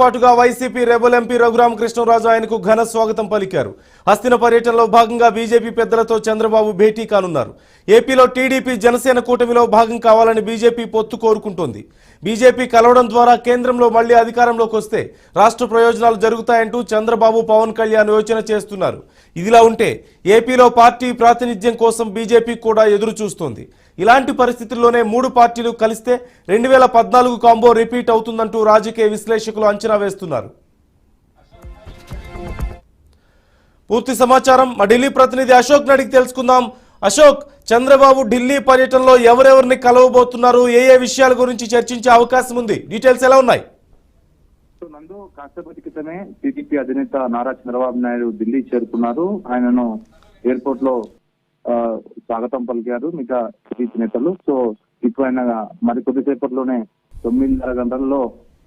పాటుగా YCP rebel MP Raghuramakrishnaraju ఆయనకు ఘన స్వాగతం పలికారు. హస్తిన పర్యటనలో భాగంగా బీజేపీ పెద్దలతో చంద్రబాబు భేటీ కానున్నారు. ఏపీలో టీడీపీ జనసేన కూటమిలో భాగం కావాలని బీజేపీ పొత్తు కోరుకుంటోంది. బీజేపీ కలవడం ద్వారా కేంద్రంలో మళ్ళీ అధికారంలోకి వస్తే రాష్ట్ర ప్రయోజనాలు జరుగుతాయంటూ చంద్రబాబు పవన్ కళ్యాణ్ యోచన చేస్తున్నారు. ఇదిలా ఉంటే ఏపీలో పార్టీ ప్రాతినిధ్యం కోసం బీజేపీ కూడా ఎదురు చూస్తోంది ఇలాంటి పరిస్థితుల్లోనే మూడు పార్టీలు కలిస్తే రెండు వేల పద్నాలుగు కాంబో రిపీట్ అవుతుందంటూ రాజకీయ విశ్లేషకులు అంచనా వేస్తున్నారు. పూర్తి సమాచారం మా ఢిల్లీ ప్రతినిధి అశోక్ నడికి తెలుసుకుందాం. అశోక్ చంద్రబాబు ఢిల్లీ పర్యటనలో ఎవరెవరిని కలవబోతున్నారు? ఏ ఏ విషయాల గురించి చర్చించే అవకాశం ఉంది? డీటెయిల్స్ ఎలా ఉన్నాయి? నందు కాసేపటి క్రితమే టీడీపీ అధినేత నారా చంద్రబాబు నాయుడు ఢిల్లీ చేరుకున్నారు. ఆయనను ఎయిర్పోర్ట్లో స్వాగతం పలికారు మిగతా టీడీపీ నేతలు. సో ఇప్పుడైనా మరి కొద్దిసేపట్లోనే తొమ్మిదిన్నర గంటల్లో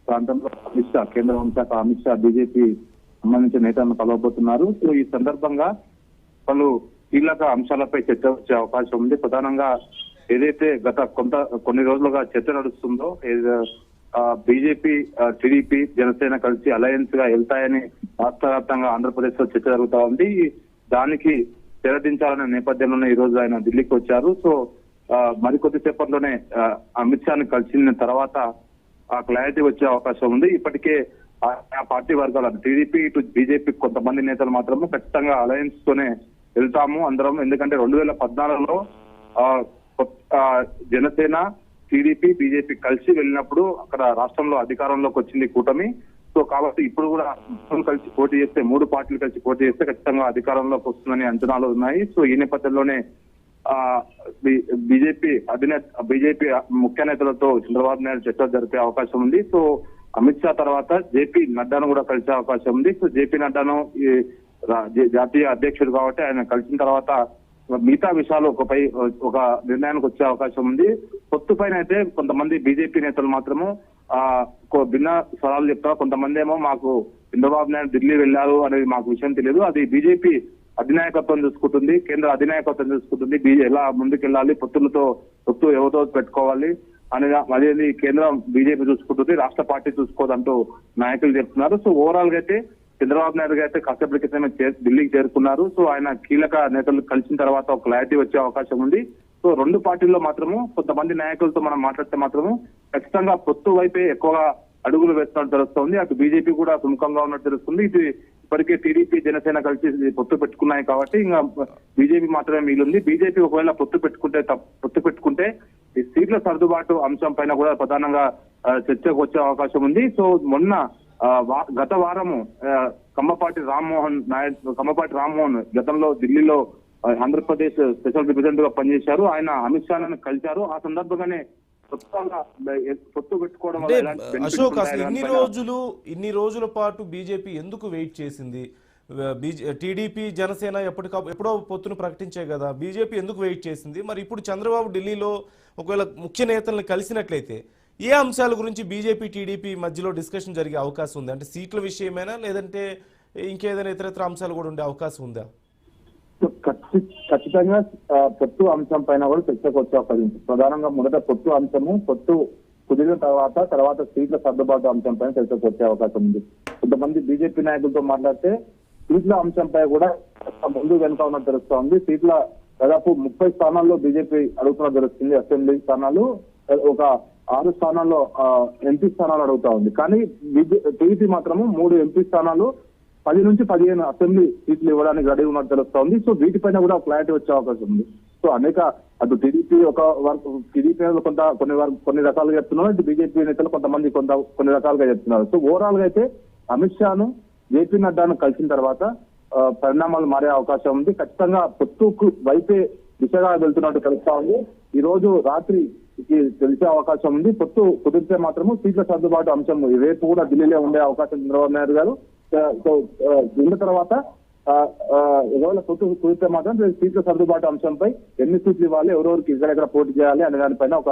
ప్రాంతంలో అమిత్ షా కేంద్ర హోంశాఖ అమిత్ షా బీజేపీ సంబంధించిన నేతలను కలవబోతున్నారు. సో ఈ సందర్భంగా పలు కీలక అంశాలపై చర్చ వచ్చే అవకాశం ఉంది. ప్రధానంగా ఏదైతే గత కొంత కొన్ని రోజులుగా చర్చ నడుస్తుందో బీజేపీ టీడీపీ జనసేన కలిసి అలయన్స్గా వెళ్తాయని రాష్ట్ర వ్యాప్తంగా ఆంధ్రప్రదేశ్లో చర్చ జరుగుతా ఉంది. దానికి తెరదించాలనే నేపథ్యంలోనే ఈ రోజు ఆయన ఢిల్లీకి వచ్చారు. సో ఆ, మరికొద్ది సేపట్లోనే ఆ, అమిత్ షాని కలిసిన తర్వాత ఆ క్లారిటీ వచ్చే అవకాశం ఉంది. ఇప్పటికే ఆ- పార్టీ వర్గాలు టీడీపీ ఇటు బీజేపీ కొంతమంది నేతలు మాత్రము ఖచ్చితంగా అలయన్స్ తోనే వెళ్తాము అందరం. ఎందుకంటే రెండు వేల పద్నాలుగులో ఆ, కొత్త- ఆ, జనసేన టీడీపీ బీజేపీ కలిసి వెళ్ళినప్పుడు అక్కడ రాష్ట్రంలో అధికారంలోకి వచ్చింది కూటమి. సో కాబట్టి ఇప్పుడు కూడా కలిసి పోటీ చేస్తే మూడు పార్టీలు కలిసి పోటీ చేస్తే ఖచ్చితంగా అధికారంలోకి వస్తుందని అంచనాలు ఉన్నాయి. సో ఈ నేపథ్యంలోనే ఆ బీజేపీ అధినేత బీజేపీ ముఖ్య నేతలతో చంద్రబాబు నాయుడు చర్చ జరిపే అవకాశం ఉంది. సో అమిత్ షా తర్వాత జేపీ నడ్డాను కూడా కలిసే అవకాశం ఉంది. సో జేపీ నడ్డాను జాతీయ అధ్యక్షుడు కాబట్టి ఆయన కలిసిన తర్వాత మిగతా విషయాలు ఒకపై ఒక నిర్ణయానికి వచ్చే అవకాశం ఉంది. పొత్తు పైన అయితే కొంతమంది బీజేపీ నేతలు మాత్రము ఆ భిన్న స్వరాలు చెప్తారు కొంతమంది ఏమో మాకు చంద్రబాబు నాయుడు ఢిల్లీ వెళ్ళారు అనేది మాకు విషయం తెలియదు. అది బీజేపీ అధినాయకత్వం చూసుకుంటుంది కేంద్ర అధినాయకత్వం చూసుకుంటుంది ఎలా ముందుకెళ్ళాలి పొత్తులతో పొత్తు ఎవరితో పెట్టుకోవాలి అనేది అనేది కేంద్రం బీజేపీ చూసుకుంటుంది రాష్ట్ర పార్టీ చూసుకోదంటూ నాయకులు చెప్తున్నారు. సో ఓవరాల్గా అయితే చంద్రబాబు నాయుడు గారు అయితే కాసేపటి క్రితమే ఢిల్లీకి చేరుకున్నారు. సో ఆయన కీలక నేతలు కలిసిన తర్వాత ఒక క్లారిటీ వచ్చే అవకాశం ఉంది. సో రెండు పార్టీల్లో మాత్రము కొంతమంది నాయకులతో మనం మాట్లాడితే మాత్రము ఖచ్చితంగా పొత్తు వైపే ఎక్కువగా అడుగులు వేస్తున్నట్టు తెలుస్తోంది. అటు బీజేపీ కూడా సుముఖంగా ఉన్నట్టు తెలుస్తుంది. ఇది ఇప్పటికే టీడీపీ జనసేన కలిసి పొత్తు పెట్టుకున్నాయి కాబట్టి ఇంకా బీజేపీ మాత్రమే మిగిలింది. బీజేపీ ఒకవేళ పొత్తు పెట్టుకుంటే తప్ప- పొత్తు పెట్టుకుంటే ఈ సీట్ల సర్దుబాటు అంశం పైన కూడా ప్రధానంగా చర్చకు వచ్చే అవకాశం ఉంది. సో మొన్న వా- గత వారము కమ్మపాటి రామ్మోహన్ నాయుడు కమ్మపాటి రామ్మోహన్ గతంలో ఢిల్లీలో ఆంధ్రప్రదేశ్ స్పెషల్ రిప్రజెంటేటివ్గా పనిచేశారు. ఆయన అమిత్ షాను కలిశారు. ఆ సందర్భంగానే అశోక్ అసలు ఇన్ని రోజులు ఇన్ని రోజుల పాటు బీజేపీ ఎందుకు వెయిట్ చేసింది? టీడీపీ జనసేన ఎప్పటికప్పుడు ఎప్పుడో పొత్తును ప్రకటించాయి కదా బీజేపీ ఎందుకు వెయిట్ చేసింది? మరి ఇప్పుడు చంద్రబాబు ఢిల్లీలో ఒకవేళ ముఖ్య నేతలను కలిసినట్లయితే ఏ అంశాల గురించి బీజేపీ టీడీపీ మధ్యలో డిస్కషన్ జరిగే అవకాశం ఉంది? అంటే సీట్ల విషయమేనా? లేదంటే ఇంకేదైనా ఇతరత్ర అంశాలు కూడా ఉండే అవకాశం ఉందా? ఖచ్చితంగా పొట్టు అంశం పైన కూడా చర్చకు వచ్చే అవకాశం ఉంది. ప్రధానంగా మొదట పొట్టు అంశము పొట్టు కుదిరిన తర్వాత తర్వాత సీట్ల సర్దుబాటు అంశం పైన చర్చకు వచ్చే అవకాశం ఉంది. కొంతమంది బీజేపీ నాయకులతో మాట్లాడితే సీట్ల అంశంపై కూడా ముందు వెనుక ఉన్నట్టు తెలుస్తోంది సీట్ల దాదాపు ముప్పై స్థానాల్లో బీజేపీ అడుగుతున్న తెలుస్తుంది. అసెంబ్లీ స్థానాలు ఒక ఆరు స్థానాల్లో ఎంపీ స్థానాలు అడుగుతా ఉంది. కానీ టీడీపీ మాత్రము మూడు ఎంపీ స్థానాలు పది నుంచి పదిహేను అసెంబ్లీ సీట్లు ఇవ్వడానికి రెడీ ఉన్నట్టు తెలుస్తోంది. సో వీటిపైన కూడా క్లారిటీ వచ్చే అవకాశం ఉంది. సో అనేక అటు టీడీపీ ఒక వరకు టీడీపీ నేతలు కొంత కొన్ని కొన్ని రకాలుగా చెప్తున్నారు. ఇటు బీజేపీ నేతలు కొంతమంది కొంత కొన్ని రకాలుగా చెప్తున్నారు. సో ఓవరాల్గా అయితే అమిత్ షాను జేపీ నడ్డాను కలిసిన తర్వాత పరిణామాలు మారే అవకాశం ఉంది. ఖచ్చితంగా పొత్తుకు వైపే దిశగా వెళ్తున్నట్టు తెలుస్తా ఉంది ఈ రోజు రాత్రి తెలిసే అవకాశం ఉంది. పొత్తు కుదిరితే మాత్రము సీట్ల సర్దుబాటు అంశం రేపు కూడా ఢిల్లీలో ఉండే అవకాశం చంద్రబాబు నాయుడు గారు. సో ఉన్న తర్వాత ఆ, ఒకవేళ పొత్తు కుదిరితే మాత్రం సీట్ల సర్దుబాటు అంశంపై ఎన్ని సీట్లు ఇవ్వాలి ఎవరెవరికి ఎక్కడెక్కడ పోటీ చేయాలి అనే దానిపైన ఒక